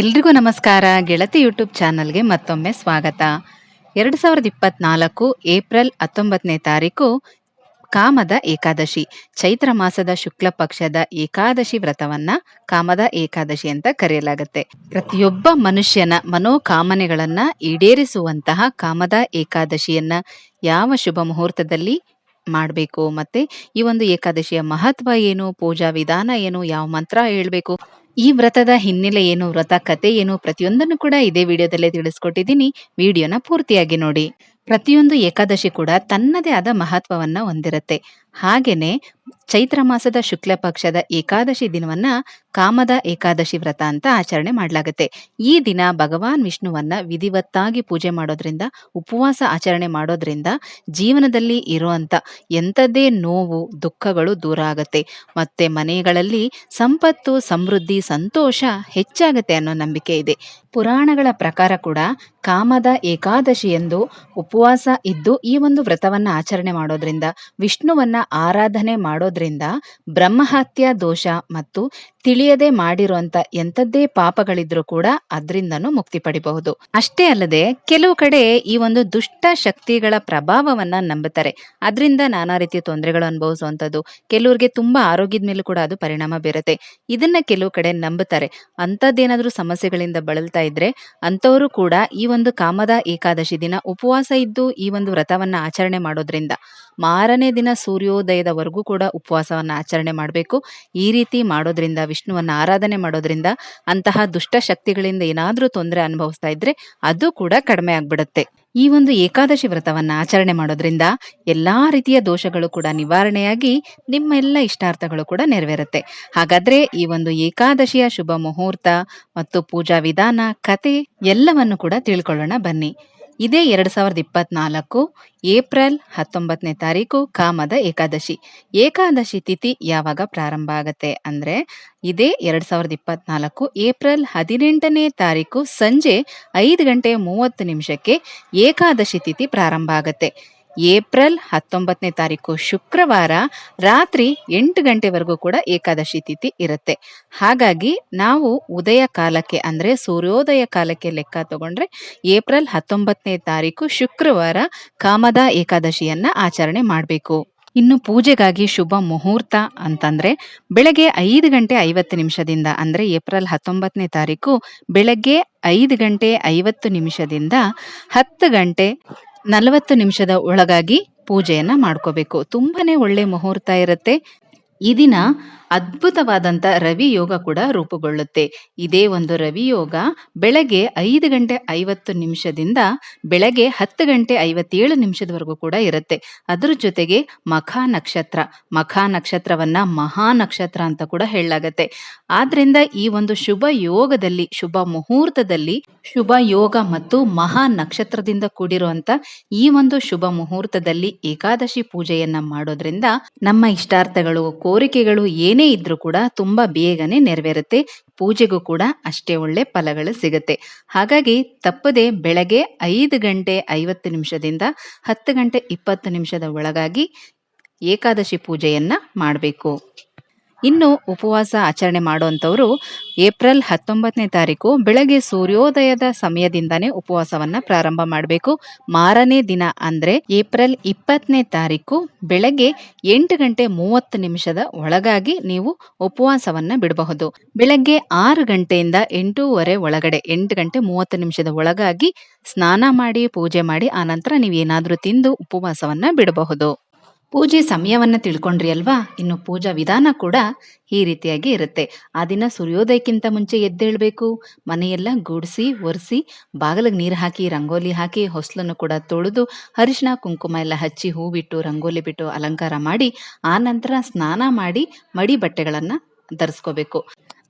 ಎಲ್ರಿಗೂ ನಮಸ್ಕಾರ. ಗೆಳತಿ ಯೂಟ್ಯೂಬ್ ಚಾನಲ್ಗೆ ಮತ್ತೊಮ್ಮೆ ಸ್ವಾಗತ. ಎರಡು ಸಾವಿರದ ಇಪ್ಪತ್ನಾಲ್ಕು ಏಪ್ರಿಲ್ ಹತ್ತೊಂಬತ್ತನೇ ತಾರೀಕು ಕಾಮದ ಏಕಾದಶಿ. ಚೈತ್ರ ಮಾಸದ ಶುಕ್ಲ ಪಕ್ಷದ ಏಕಾದಶಿ ವ್ರತವನ್ನ ಕಾಮದ ಏಕಾದಶಿ ಅಂತ ಕರೆಯಲಾಗುತ್ತೆ. ಪ್ರತಿಯೊಬ್ಬ ಮನುಷ್ಯನ ಮನೋಕಾಮನೆಗಳನ್ನ ಈಡೇರಿಸುವಂತಹ ಕಾಮದ ಏಕಾದಶಿಯನ್ನ ಯಾವ ಶುಭ ಮುಹೂರ್ತದಲ್ಲಿ ಮಾಡಬೇಕು. ಮತ್ತೆ ಈ ಒಂದು ಏಕಾದಶಿಯ ಮಹತ್ವ ಏನು? ಪೂಜಾ ವಿಧಾನ ಏನು? ಯಾವ ಮಂತ್ರ ಹೇಳಬೇಕು? ಈ ವ್ರತದ ಹಿನ್ನೆಲೆ ಏನು? ವ್ರತ ಕತೆ ಏನು? ಪ್ರತಿಯೊಂದನ್ನು ಕೂಡ ಇದೇ ವಿಡಿಯೋದಲ್ಲೇ ತಿಳಿಸ್ಕೊಟ್ಟಿದ್ದೀನಿ. ವಿಡಿಯೋನ ಪೂರ್ತಿಯಾಗಿ ನೋಡಿ. ಪ್ರತಿಯೊಂದು ಏಕಾದಶಿ ಕೂಡ ತನ್ನದೇ ಆದ ಮಹತ್ವವನ್ನ ಹೊಂದಿರುತ್ತೆ. ಹಾಗೇನೆ ಚೈತ್ರ ಮಾಸದ ಶುಕ್ಲ ಪಕ್ಷದ ಏಕಾದಶಿ ದಿನವನ್ನ ಕಾಮದ ಏಕಾದಶಿ ವ್ರತ ಅಂತ ಆಚರಣೆ ಮಾಡಲಾಗುತ್ತೆ. ಈ ದಿನ ಭಗವಾನ್ ವಿಷ್ಣುವನ್ನ ವಿಧಿವತ್ತಾಗಿ ಪೂಜೆ ಮಾಡೋದ್ರಿಂದ, ಉಪವಾಸ ಆಚರಣೆ ಮಾಡೋದ್ರಿಂದ ಜೀವನದಲ್ಲಿ ಇರುವಂತ ಎಂಥದ್ದೇ ನೋವು, ದುಃಖಗಳು ದೂರ ಆಗತ್ತೆ. ಮತ್ತೆ ಮನೆಗಳಲ್ಲಿ ಸಂಪತ್ತು, ಸಮೃದ್ಧಿ, ಸಂತೋಷ ಹೆಚ್ಚಾಗತ್ತೆ ಅನ್ನೋ ನಂಬಿಕೆ ಇದೆ. ಪುರಾಣಗಳ ಪ್ರಕಾರ ಕೂಡ ಕಾಮದ ಏಕಾದಶಿ ಎಂದು ಉಪವಾಸ ಇದ್ದು ಈ ಒಂದು ವ್ರತವನ್ನ ಆಚರಣೆ ಮಾಡೋದ್ರಿಂದ ವಿಷ್ಣುವನ್ನ ಆರಾಧನೆ ಮಾಡೋದ್ರಿಂದ ಬ್ರಹ್ಮಹತ್ಯ ದೋಷ ಮತ್ತು ತಿಳಿಯದೆ ಮಾಡಿರುವಂತ ಎಂಥದ್ದೇ ಪಾಪಗಳಿದ್ರೂ ಕೂಡ ಅದರಿಂದನು ಮುಕ್ತಿ ಪಡಿಬಹುದು. ಅಷ್ಟೇ ಅಲ್ಲದೆ ಕೆಲವು ಕಡೆ ಈ ಒಂದು ದುಷ್ಟ ಶಕ್ತಿಗಳ ಪ್ರಭಾವವನ್ನ ನಂಬುತ್ತಾರೆ. ಅದರಿಂದ ನಾನಾ ರೀತಿಯ ತೊಂದರೆಗಳು ಅನುಭವಿಸುವಂಥದ್ದು, ಕೆಲವರಿಗೆ ತುಂಬಾ ಆರೋಗ್ಯದ ಮೇಲೂ ಕೂಡ ಅದು ಪರಿಣಾಮ ಬೀರುತ್ತೆ. ಇದನ್ನ ಕೆಲವು ಕಡೆ ನಂಬುತ್ತಾರೆ. ಅಂಥದ್ದೇನಾದ್ರೂ ಸಮಸ್ಯೆಗಳಿಂದ ಬಳಲ್ತಾ ಇದ್ರೆ ಅಂಥವರು ಕೂಡ ಈ ಒಂದು ಕಾಮದ ಏಕಾದಶಿ ದಿನ ಉಪವಾಸ ಇದ್ದು ಈ ಒಂದು ವ್ರತವನ್ನ ಆಚರಣೆ ಮಾಡೋದ್ರಿಂದ ಮಾರನೇ ದಿನ ಸೂರ್ಯೋದಯದವರೆಗೂ ಕೂಡ ಉಪವಾಸವನ್ನು ಆಚರಣೆ ಮಾಡಬೇಕು. ಈ ರೀತಿ ಮಾಡೋದ್ರಿಂದ, ವಿಷ್ಣುವನ್ನ ಆರಾಧನೆ ಮಾಡೋದ್ರಿಂದ ಅಂತಹ ದುಷ್ಟ ಶಕ್ತಿಗಳಿಂದ ಏನಾದ್ರೂ ತೊಂದರೆ ಅನುಭವಿಸ್ತಾ ಇದ್ರೆ ಅದು ಕೂಡ ಕಡಿಮೆ ಆಗ್ಬಿಡುತ್ತೆ. ಈ ಒಂದು ಏಕಾದಶಿ ವ್ರತವನ್ನ ಆಚರಣೆ ಮಾಡೋದ್ರಿಂದ ಎಲ್ಲಾ ರೀತಿಯ ದೋಷಗಳು ಕೂಡ ನಿವಾರಣೆಯಾಗಿ ನಿಮ್ಮ ಎಲ್ಲ ಇಷ್ಟಾರ್ಥಗಳು ಕೂಡ ನೆರವೇರುತ್ತೆ. ಹಾಗಾದ್ರೆ ಈ ಒಂದು ಏಕಾದಶಿಯ ಶುಭ ಮುಹೂರ್ತ ಮತ್ತು ಪೂಜಾ ವಿಧಾನ, ಕತೆ ಎಲ್ಲವನ್ನು ಕೂಡ ತಿಳ್ಕೊಳ್ಳೋಣ ಬನ್ನಿ. ಇದೇ ಎರಡು ಸಾವಿರದ ಇಪ್ಪತ್ನಾಲ್ಕು ಏಪ್ರಿಲ್ ಹತ್ತೊಂಬತ್ತನೇ ತಾರೀಕು ಕಾಮದ ಏಕಾದಶಿ. ಏಕಾದಶಿ ತಿಥಿ ಯಾವಾಗ ಪ್ರಾರಂಭ ಆಗುತ್ತೆ ಅಂದರೆ ಇದೇ ಎರಡು ಸಾವಿರದ ಇಪ್ಪತ್ನಾಲ್ಕು ಏಪ್ರಿಲ್ ಹದಿನೆಂಟನೇ ತಾರೀಕು ಸಂಜೆ ಐದು ಗಂಟೆ ಮೂವತ್ತು ನಿಮಿಷಕ್ಕೆ ಏಕಾದಶಿ ತಿಥಿ ಪ್ರಾರಂಭ ಆಗತ್ತೆ. ಏಪ್ರಿಲ್ ಹತ್ತೊಂಬತ್ತನೇ ತಾರೀಕು ಶುಕ್ರವಾರ ರಾತ್ರಿ ಎಂಟು ಗಂಟೆವರೆಗೂ ಕೂಡ ಏಕಾದಶಿ ತಿಥಿ ಇರುತ್ತೆ. ಹಾಗಾಗಿ ನಾವು ಉದಯ ಕಾಲಕ್ಕೆ ಅಂದರೆ ಸೂರ್ಯೋದಯ ಕಾಲಕ್ಕೆ ಲೆಕ್ಕ ತಗೊಂಡ್ರೆ ಏಪ್ರಿಲ್ ಹತ್ತೊಂಬತ್ತನೇ ತಾರೀಕು ಶುಕ್ರವಾರ ಕಾಮದ ಏಕಾದಶಿಯನ್ನು ಆಚರಣೆ ಮಾಡಬೇಕು. ಇನ್ನು ಪೂಜೆಗಾಗಿ ಶುಭ ಮುಹೂರ್ತ ಅಂತಂದ್ರೆ ಬೆಳಗ್ಗೆ ಐದು ಗಂಟೆ ಐವತ್ತು ನಿಮಿಷದಿಂದ ಅಂದ್ರೆ ಏಪ್ರಿಲ್ ಹತ್ತೊಂಬತ್ತನೇ ತಾರೀಕು ಬೆಳಗ್ಗೆ ಐದು ಗಂಟೆ ಐವತ್ತು ನಿಮಿಷದಿಂದ ಹತ್ತು ಗಂಟೆ ನಲವತ್ತು ನಿಮಿಷದ ಒಳಗಾಗಿ ಪೂಜೆಯನ್ನ ಮಾಡ್ಕೋಬೇಕು. ತುಂಬಾನೇ ಒಳ್ಳೆ ಮುಹೂರ್ತ ಇರುತ್ತೆ. ಈ ದಿನ ಅದ್ಭುತವಾದಂತ ರವಿ ಯೋಗ ಕೂಡ ರೂಪುಗೊಳ್ಳುತ್ತೆ. ಇದೇ ಒಂದು ರವಿ ಯೋಗ ಬೆಳಗ್ಗೆ ಐದು ಗಂಟೆ ಐವತ್ತು ನಿಮಿಷದಿಂದ ಬೆಳಗ್ಗೆ ಹತ್ತು ಗಂಟೆ ಐವತ್ತೇಳು ನಿಮಿಷದವರೆಗೂ ಕೂಡ ಇರುತ್ತೆ. ಅದ್ರ ಜೊತೆಗೆ ಮಖ ನಕ್ಷತ್ರ, ಮಖ ನಕ್ಷತ್ರವನ್ನ ಮಹಾ ನಕ್ಷತ್ರ ಅಂತ ಕೂಡ ಹೇಳಲಾಗತ್ತೆ. ಆದ್ರಿಂದ ಈ ಒಂದು ಶುಭ ಯೋಗದಲ್ಲಿ, ಶುಭ ಮುಹೂರ್ತದಲ್ಲಿ, ಶುಭ ಯೋಗ ಮತ್ತು ಮಹಾ ನಕ್ಷತ್ರದಿಂದ ಕೂಡಿರುವಂತ ಈ ಒಂದು ಶುಭ ಮುಹೂರ್ತದಲ್ಲಿ ಏಕಾದಶಿ ಪೂಜೆಯನ್ನ ಮಾಡೋದ್ರಿಂದ ನಮ್ಮ ಇಷ್ಟಾರ್ಥಗಳು, ಕೋರಿಕೆಗಳು ಏನೇ ಇದ್ರೂ ಕೂಡ ತುಂಬಾ ಬೇಗನೆ ನೆರವೇರುತ್ತೆ. ಪೂಜೆಗೂ ಕೂಡ ಅಷ್ಟೇ ಒಳ್ಳೆ ಫಲಗಳು ಸಿಗುತ್ತೆ. ಹಾಗಾಗಿ ತಪ್ಪದೆ ಬೆಳಗ್ಗೆ ಐದು ಗಂಟೆ ಐವತ್ತು ನಿಮಿಷದಿಂದ ಹತ್ತು ಗಂಟೆ ಇಪ್ಪತ್ತು ನಿಮಿಷದ ಒಳಗಾಗಿ ಏಕಾದಶಿ ಪೂಜೆಯನ್ನ ಮಾಡಬೇಕು. ಇನ್ನು ಉಪವಾಸ ಆಚರಣೆ ಮಾಡುವಂಥವರು ಏಪ್ರಿಲ್ ಹತ್ತೊಂಬತ್ತನೇ ತಾರೀಕು ಬೆಳಗ್ಗೆ ಸೂರ್ಯೋದಯದ ಸಮಯದಿಂದನೇ ಉಪವಾಸವನ್ನು ಪ್ರಾರಂಭ ಮಾಡಬೇಕು. ಮಾರನೇ ದಿನ ಅಂದ್ರೆ ಏಪ್ರಿಲ್ ಇಪ್ಪತ್ತನೇ ತಾರೀಕು ಬೆಳಗ್ಗೆ ಎಂಟು ಗಂಟೆ ಮೂವತ್ತು ನಿಮಿಷದ ಒಳಗಾಗಿ ನೀವು ಉಪವಾಸವನ್ನು ಬಿಡಬಹುದು. ಬೆಳಗ್ಗೆ ಆರು ಗಂಟೆಯಿಂದ ಎಂಟೂವರೆ ಒಳಗಡೆ, ಎಂಟು ಗಂಟೆ ಮೂವತ್ತು ನಿಮಿಷದ ಒಳಗಾಗಿ ಸ್ನಾನ ಮಾಡಿ, ಪೂಜೆ ಮಾಡಿ, ಆನಂತರ ಏನಾದರೂ ತಿಂದು ಉಪವಾಸವನ್ನು ಬಿಡಬಹುದು. ಪೂಜೆ ಸಮಯವನ್ನ ತಿಳ್ಕೊಂಡ್ರಿ ಅಲ್ವಾ? ಇನ್ನು ಪೂಜಾ ವಿಧಾನ ಕೂಡ ಈ ರೀತಿಯಾಗಿ ಇರುತ್ತೆ. ಆ ದಿನ ಸೂರ್ಯೋದಯಕ್ಕಿಂತ ಮುಂಚೆ ಎದ್ದೇಳ್ಬೇಕು. ಮನೆಯೆಲ್ಲ ಗುಡಿಸಿ, ಒರೆಸಿ, ಬಾಗಿಲಿಗೆ ನೀರು ಹಾಕಿ, ರಂಗೋಲಿ ಹಾಕಿ, ಹೊಸ್ಲನ್ನು ಕೂಡ ತೊಳೆದು ಅರಿಶಿನ ಕುಂಕುಮ ಎಲ್ಲ ಹಚ್ಚಿ ಹೂ ಬಿಟ್ಟು ರಂಗೋಲಿ ಬಿಟ್ಟು ಅಲಂಕಾರ ಮಾಡಿ, ಆ ನಂತರ ಸ್ನಾನ ಮಾಡಿ ಮಡಿ ಬಟ್ಟೆಗಳನ್ನು ಧರಿಸ್ಕೋಬೇಕು.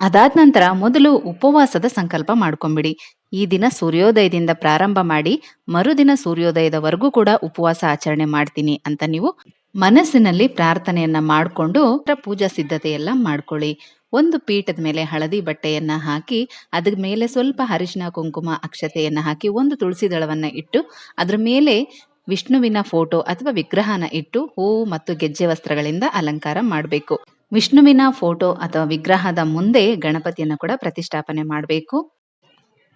ಅದಾದ ನಂತರ ಮೊದಲು ಉಪವಾಸದ ಸಂಕಲ್ಪ ಮಾಡ್ಕೊಂಬಿಡಿ. ಈ ದಿನ ಸೂರ್ಯೋದಯದಿಂದ ಪ್ರಾರಂಭ ಮಾಡಿ ಮರುದಿನ ಸೂರ್ಯೋದಯದವರೆಗೂ ಕೂಡ ಉಪವಾಸ ಆಚರಣೆ ಮಾಡ್ತೀನಿ ಅಂತ ನೀವು ಮನಸ್ಸಿನಲ್ಲಿ ಪ್ರಾರ್ಥನೆಯನ್ನ ಮಾಡಿಕೊಂಡು ಪೂಜಾ ಸಿದ್ಧತೆ ಎಲ್ಲ ಮಾಡ್ಕೊಳ್ಳಿ. ಒಂದು ಪೀಠದ ಮೇಲೆ ಹಳದಿ ಬಟ್ಟೆಯನ್ನ ಹಾಕಿ, ಅದ್ರ ಮೇಲೆ ಸ್ವಲ್ಪ ಅರಿಶಿನ ಕುಂಕುಮ ಅಕ್ಷತೆಯನ್ನ ಹಾಕಿ ಒಂದು ತುಳಸಿ ದಳವನ್ನ ಇಟ್ಟು, ಅದ್ರ ಮೇಲೆ ವಿಷ್ಣುವಿನ ಫೋಟೋ ಅಥವಾ ವಿಗ್ರಹನ ಇಟ್ಟು ಹೂವು ಮತ್ತು ಗೆಜ್ಜೆ ವಸ್ತ್ರಗಳಿಂದ ಅಲಂಕಾರ ಮಾಡಬೇಕು. ವಿಷ್ಣುವಿನ ಫೋಟೋ ಅಥವಾ ವಿಗ್ರಹದ ಮುಂದೆ ಗಣಪತಿಯನ್ನು ಕೂಡ ಪ್ರತಿಷ್ಠಾಪನೆ ಮಾಡಬೇಕು.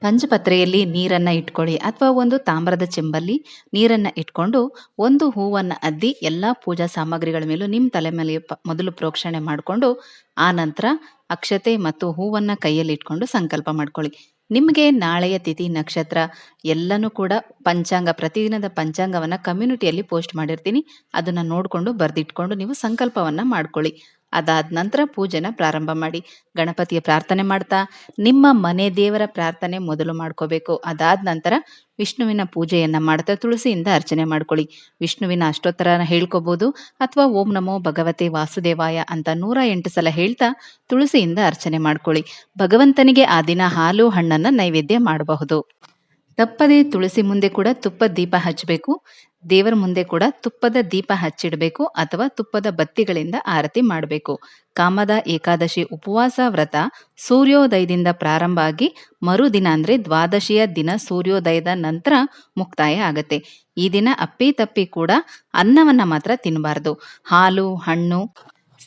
ಪಂಚಪತ್ರೆಯಲ್ಲಿ ನೀರನ್ನು ಇಟ್ಕೊಳ್ಳಿ ಅಥವಾ ಒಂದು ತಾಮ್ರದ ಚೆಂಬಲ್ಲಿ ನೀರನ್ನು ಇಟ್ಕೊಂಡು ಒಂದು ಹೂವನ್ನು ಅದ್ದಿ ಎಲ್ಲ ಪೂಜಾ ಸಾಮಗ್ರಿಗಳ ಮೇಲೂ ನಿಮ್ಮ ತಲೆ ಮೇಲೆ ಪ- ಮೊದಲು ಪ್ರೋಕ್ಷಣೆ ಮಾಡಿಕೊಂಡು ಆ ನಂತರ ಅಕ್ಷತೆ ಮತ್ತು ಹೂವನ್ನು ಕೈಯಲ್ಲಿ ಇಟ್ಕೊಂಡು ಸಂಕಲ್ಪ ಮಾಡ್ಕೊಳ್ಳಿ. ನಿಮಗೆ ನಾಳೆಯ ತಿಥಿ ನಕ್ಷತ್ರ ಎಲ್ಲನೂ ಕೂಡ ಪಂಚಾಂಗ, ಪ್ರತಿದಿನದ ಪಂಚಾಂಗವನ್ನು ಕಮ್ಯುನಿಟಿಯಲ್ಲಿ ಪೋಸ್ಟ್ ಮಾಡಿರ್ತೀನಿ. ಅದನ್ನು ನೋಡಿಕೊಂಡು ಬರೆದಿಟ್ಕೊಂಡು ನೀವು ಸಂಕಲ್ಪವನ್ನು ಮಾಡ್ಕೊಳ್ಳಿ. ಅದಾದ ನಂತರ ಪೂಜೆನ ಪ್ರಾರಂಭ ಮಾಡಿ ಗಣಪತಿಯ ಪ್ರಾರ್ಥನೆ ಮಾಡ್ತಾ ನಿಮ್ಮ ಮನೆ ದೇವರ ಪ್ರಾರ್ಥನೆ ಮೊದಲು ಮಾಡ್ಕೋಬೇಕು. ಅದಾದ ನಂತರ ವಿಷ್ಣುವಿನ ಪೂಜೆಯನ್ನ ಮಾಡ್ತಾ ತುಳಸಿಯಿಂದ ಅರ್ಚನೆ ಮಾಡ್ಕೊಳ್ಳಿ. ವಿಷ್ಣುವಿನ ಅಷ್ಟೋತ್ತರನ ಹೇಳ್ಕೋಬಹುದು ಅಥವಾ ಓಂ ನಮೋ ಭಗವತೆ ವಾಸುದೇವಾಯ ಅಂತ ನೂರ ಎಂಟು ಸಲ ಹೇಳ್ತಾ ತುಳಸಿಯಿಂದ ಅರ್ಚನೆ ಮಾಡ್ಕೊಳ್ಳಿ. ಭಗವಂತನಿಗೆ ಆ ದಿನ ಹಾಲು, ಹಣ್ಣನ್ನ ನೈವೇದ್ಯ ಮಾಡಬಹುದು. ತಪ್ಪದೆ ತುಳಸಿ ಮುಂದೆ ಕೂಡ ತುಪ್ಪ ದೀಪ ಹಚ್ಚಬೇಕು ದೇವರ ಮುಂದೆ ಕೂಡ ತುಪ್ಪದ ದೀಪ ಹಚ್ಚಿಡಬೇಕು ಅಥವಾ ತುಪ್ಪದ ಬತ್ತಿಗಳಿಂದ ಆರತಿ ಮಾಡಬೇಕು. ಕಾಮದ ಏಕಾದಶಿ ಉಪವಾಸ ವ್ರತ ಸೂರ್ಯೋದಯದಿಂದ ಪ್ರಾರಂಭ ಆಗಿ ಮರುದಿನ ಅಂದ್ರೆ ದ್ವಾದಶಿಯ ದಿನ ಸೂರ್ಯೋದಯದ ನಂತರ ಮುಕ್ತಾಯ ಆಗತ್ತೆ. ಈ ದಿನ ಅಪ್ಪಿ ತಪ್ಪಿ ಕೂಡ ಅನ್ನವನ್ನ ಮಾತ್ರ ತಿನ್ನಬಾರ್ದು ಹಾಲು, ಹಣ್ಣು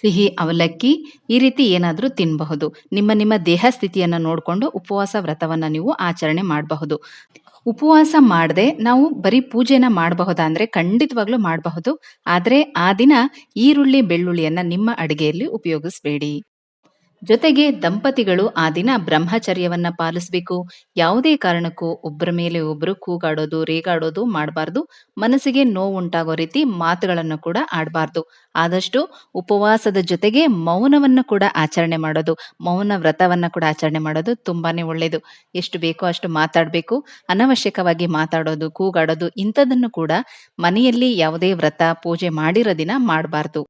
ಸಿಹಿ, ಅವಲಕ್ಕಿ ಈ ರೀತಿ ಏನಾದರೂ ತಿನ್ನಬಹುದು ನಿಮ್ಮ ನಿಮ್ಮ ದೇಹ ಸ್ಥಿತಿಯನ್ನು ನೋಡಿಕೊಂಡು ಉಪವಾಸ ವ್ರತವನ್ನು ನೀವು ಆಚರಣೆ ಮಾಡಬಹುದು. ಉಪವಾಸ ಮಾಡದೆ ನಾವು ಬರೀ ಪೂಜೆನ ಮಾಡಬಹುದಾ ಅಂದರೆ ಖಂಡಿತವಾಗ್ಲೂ ಮಾಡಬಹುದು. ಆದರೆ ಆ ದಿನ ಈರುಳ್ಳಿ, ಬೆಳ್ಳುಳ್ಳಿಯನ್ನು ನಿಮ್ಮ ಅಡುಗೆಯಲ್ಲಿ ಉಪಯೋಗಿಸಬೇಡಿ. ಜೊತೆಗೆ ದಂಪತಿಗಳು ಆ ದಿನ ಬ್ರಹ್ಮಚರ್ಯವನ್ನ ಪಾಲಿಸಬೇಕು. ಯಾವುದೇ ಕಾರಣಕ್ಕೂ ಒಬ್ಬರ ಮೇಲೆ ಒಬ್ಬರು ಕೂಗಾಡೋದು, ರೇಗಾಡೋದು ಮಾಡಬಾರ್ದು. ಮನಸ್ಸಿಗೆ ನೋವುಂಟಾಗೋ ರೀತಿ ಮಾತುಗಳನ್ನು ಕೂಡ ಆಡಬಾರ್ದು. ಆದಷ್ಟು ಉಪವಾಸದ ಜೊತೆಗೆ ಮೌನವನ್ನು ಕೂಡ ಆಚರಣೆ ಮಾಡೋದು. ಮೌನ ವ್ರತವನ್ನ ಕೂಡ ಆಚರಣೆ ಮಾಡೋದು ತುಂಬಾನೇ ಒಳ್ಳೆಯದು ಎಷ್ಟು ಬೇಕೋ ಅಷ್ಟು ಮಾತಾಡಬೇಕು. ಅನವಶ್ಯಕವಾಗಿ ಮಾತಾಡೋದು, ಕೂಗಾಡೋದು ಇಂಥದನ್ನು ಕೂಡ ಮನೆಯಲ್ಲಿ ಯಾವುದೇ ವ್ರತ, ಪೂಜೆ ಮಾಡಿರೋ ದಿನ ಮಾಡಬಾರ್ದು.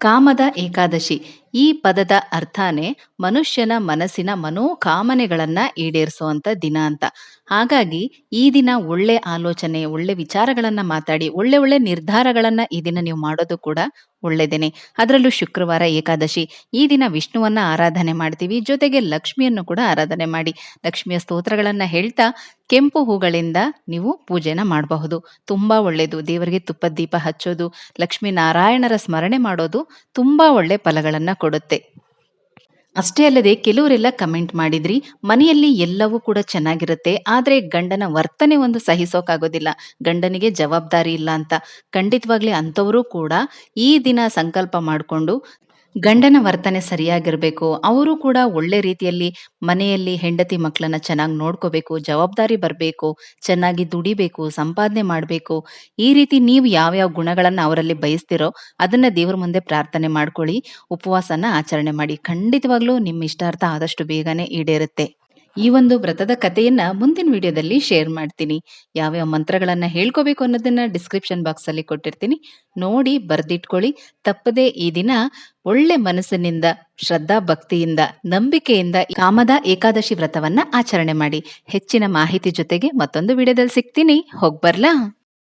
ಕಾಮದ ಏಕಾದಶಿ. ಈ ಪದದ ಅರ್ಥನೇ ಮನುಷ್ಯನ ಮನಸ್ಸಿನ ಮನೋಕಾಮನೆಗಳನ್ನ ಈಡೇರಿಸುವಂತ ದಿನ ಅಂತ. ಹಾಗಾಗಿ ಈ ದಿನ ಒಳ್ಳೆ ಆಲೋಚನೆ, ಒಳ್ಳೆ ವಿಚಾರಗಳನ್ನ ಮಾತಾಡಿ, ಒಳ್ಳೆ ಒಳ್ಳೆ ನಿರ್ಧಾರಗಳನ್ನ ಈ ದಿನ ನೀವು ಮಾಡೋದು ಕೂಡ ಒಳ್ಳೆದೇನೆ. ಅದರಲ್ಲೂ ಶುಕ್ರವಾರ ಏಕಾದಶಿ. ಈ ದಿನ ವಿಷ್ಣುವನ್ನ ಆರಾಧನೆ ಮಾಡ್ತೀವಿ. ಜೊತೆಗೆ ಲಕ್ಷ್ಮಿಯನ್ನು ಕೂಡ ಆರಾಧನೆ ಮಾಡಿ. ಲಕ್ಷ್ಮಿಯ ಸ್ತೋತ್ರಗಳನ್ನ ಹೇಳ್ತಾ ಕೆಂಪು ಹೂಗಳಿಂದ ನೀವು ಪೂಜೆನ ಮಾಡಬಹುದು. ತುಂಬಾ ಒಳ್ಳೆಯದು ದೇವರಿಗೆ ತುಪ್ಪದ ದೀಪ ಹಚ್ಚೋದು ಲಕ್ಷ್ಮೀ ನಾರಾಯಣರ ಸ್ಮರಣೆ ಮಾಡೋದು ತುಂಬಾ ಒಳ್ಳೆ ಫಲಗಳನ್ನ ಕೊಡುತ್ತೆ. ಅಷ್ಟೇ ಅಲ್ಲದೆ ಕೆಲವರೆಲ್ಲ ಕಮೆಂಟ್ ಮಾಡಿದ್ರಿ, ಮನೆಯಲ್ಲಿ ಎಲ್ಲವೂ ಕೂಡ ಚೆನ್ನಾಗಿರುತ್ತೆ, ಆದರೆ ಗಂಡನ ವರ್ತನೆ ಒಂದು ಸಹಿಸೋಕಾಗೋದಿಲ್ಲ, ಗಂಡನಿಗೆ ಜವಾಬ್ದಾರಿ ಇಲ್ಲ ಅಂತ. ಖಂಡಿತವಾಗ್ಲಿ ಅಂಥವರು ಕೂಡ ಈ ದಿನ ಸಂಕಲ್ಪ ಮಾಡಿಕೊಂಡು ಗಂಡನ ವರ್ತನೆ ಸರಿಯಾಗಿರಬೇಕು, ಅವರು ಕೂಡ ಒಳ್ಳೆ ರೀತಿಯಲ್ಲಿ ಮನೆಯಲ್ಲಿ ಹೆಂಡತಿ ಮಕ್ಕಳನ್ನ ಚೆನ್ನಾಗಿ ನೋಡ್ಕೋಬೇಕು, ಜವಾಬ್ದಾರಿ ಬರಬೇಕು, ಚೆನ್ನಾಗಿ ದುಡಿಬೇಕು, ಸಂಪಾದನೆ ಮಾಡಬೇಕು, ಈ ರೀತಿ ನೀವು ಯಾವ್ಯಾವ ಗುಣಗಳನ್ನ ಅವರಲ್ಲಿ ಬಯಸ್ತಿರೋ ಅದನ್ನ ದೇವ್ರ ಮುಂದೆ ಪ್ರಾರ್ಥನೆ ಮಾಡ್ಕೊಳ್ಳಿ, ಉಪವಾಸನ ಆಚರಣೆ ಮಾಡಿ. ಖಂಡಿತವಾಗ್ಲೂ ನಿಮ್ಮ ಇಷ್ಟಾರ್ಥ ಆದಷ್ಟು ಬೇಗನೆ ಈಡೇರುತ್ತೆ. ಈ ಒಂದು ವ್ರತದ ಕಥೆಯನ್ನ ಮುಂದಿನ ವಿಡಿಯೋದಲ್ಲಿ ಶೇರ್ ಮಾಡ್ತೀನಿ. ಯಾವ್ಯಾವ ಮಂತ್ರಗಳನ್ನ ಹೇಳ್ಕೋಬೇಕು ಅನ್ನೋದನ್ನ ಡಿಸ್ಕ್ರಿಪ್ಷನ್ ಬಾಕ್ಸ್ ಅಲ್ಲಿ ಕೊಟ್ಟಿರ್ತೀನಿ. ನೋಡಿ ಬರ್ದಿಟ್ಕೊಳ್ಳಿ. ತಪ್ಪದೆ ಈ ದಿನ ಒಳ್ಳೆ ಮನಸ್ಸಿನಿಂದ, ಶ್ರದ್ಧಾ ಭಕ್ತಿಯಿಂದ, ನಂಬಿಕೆಯಿಂದ ಕಾಮದ ಏಕಾದಶಿ ವ್ರತವನ್ನ ಆಚರಣೆ ಮಾಡಿ. ಹೆಚ್ಚಿನ ಮಾಹಿತಿ ಜೊತೆಗೆ ಮತ್ತೊಂದು ವಿಡಿಯೋದಲ್ಲಿ ಸಿಗ್ತೀನಿ. ಹೋಗ್ಬರ್ಲಾ